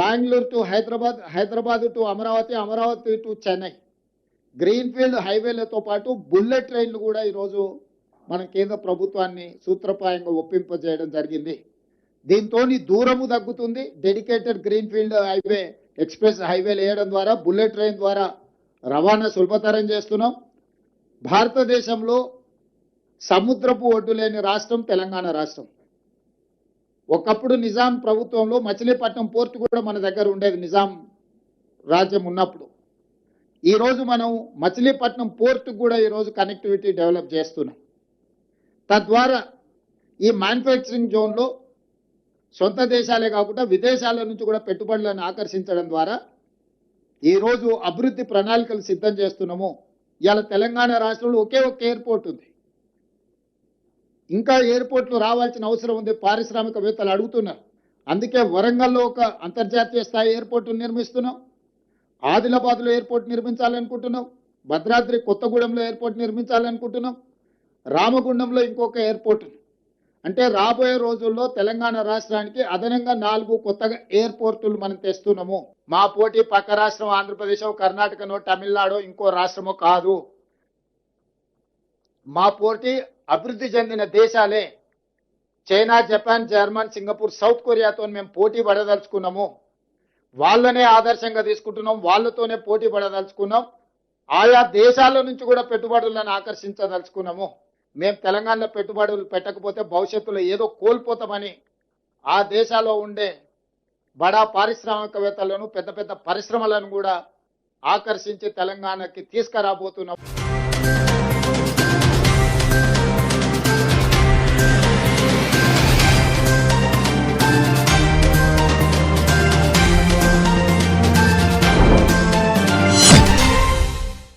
Bengaluru to Hyderabad Hyderabad to Amaravati Amaravati to Chennai. Greenfield హైవేలతో పాటు bullet ట్రైన్లు కూడా ఈరోజు మన కేంద్ర ప్రభుత్వాన్ని సూత్రప్రాయంగా ఒప్పింపజేయడం జరిగింది. దీంతో దూరము తగ్గుతుంది. డెడికేటెడ్ గ్రీన్ఫీల్డ్ హైవే ఎక్స్ప్రెస్ హైవేలు వేయడం ద్వారా బుల్లెట్ ట్రైన్ ద్వారా రవాణా సులభతరం చేస్తున్నాం. భారతదేశంలో సముద్రపు ఒడ్డు లేని రాష్ట్రం తెలంగాణ రాష్ట్రం. ఒకప్పుడు నిజాం ప్రభుత్వంలో మచిలీపట్నం పోర్టు కూడా మన దగ్గర ఉండేది నిజాం రాజ్యం ఉన్నప్పుడు. ఈరోజు మనం మచిలీపట్నం పోర్టు కూడా ఈరోజు కనెక్టివిటీ డెవలప్ చేస్తున్నాం. తద్వారా ఈ మ్యానుఫ్యాక్చరింగ్ జోన్లో సొంత దేశాలే కాకుండా విదేశాల నుంచి కూడా పెట్టుబడులను ఆకర్షించడం ద్వారా ఈరోజు అభివృద్ధి ప్రణాళికలు సిద్ధం చేస్తున్నాము. ఇవాళ తెలంగాణ రాష్ట్రంలో ఒకే ఒక్క ఎయిర్పోర్ట్ ఉంది. ఇంకా ఎయిర్పోర్ట్లు రావాల్సిన అవసరం ఉంది. పారిశ్రామికవేత్తలు అడుగుతున్నారు. అందుకే వరంగల్లో ఒక అంతర్జాతీయ స్థాయి ఎయిర్పోర్ట్ నిర్మిస్తున్నాం. ఆదిలాబాద్లో ఎయిర్పోర్ట్ నిర్మించాలనుకుంటున్నాం. భద్రాద్రి కొత్తగూడెంలో ఎయిర్పోర్ట్ నిర్మించాలనుకుంటున్నాం. రామగుండంలో ఇంకొక ఎయిర్పోర్ట్. అంటే రాబోయే రోజుల్లో తెలంగాణ రాష్ట్రానికి అదనంగా నాలుగు కొత్తగా ఎయిర్పోర్టులు మనం తెస్తున్నాము. మా పోటీ పక్క రాష్ట్రం ఆంధ్రప్రదేశ్ కర్ణాటకనో తమిళనాడు ఇంకో రాష్ట్రమో కాదు. మా పోటీ అభివృద్ధి చెందిన దేశాలే. China Japan German Singapore south కొరియాతో మేము పోటీ పడదలుచుకున్నాము. వాళ్ళనే ఆదర్శంగా తీసుకుంటున్నాం వాళ్ళతోనే పోటీ పడదలుచుకున్నాం. ఆయా దేశాల నుంచి కూడా పెట్టుబడులను ఆకర్షించదలుచుకున్నాము. మేము తెలంగాణలో పెట్టుబడులు పెట్టకపోతే భవిష్యత్తులో ఏదో కోల్పోతామని ఆ దేశాల్లో ఉండే బడా పారిశ్రామికవేత్తలను పెద్ద పెద్ద పరిశ్రమలను కూడా ఆకర్షించి తెలంగాణకి తీసుకురాబోతున్నాం.